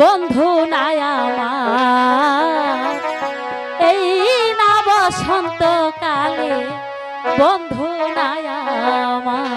বন্ধু নাই আমার। এই না বসন্ত কালে বন্ধু নাই আমার।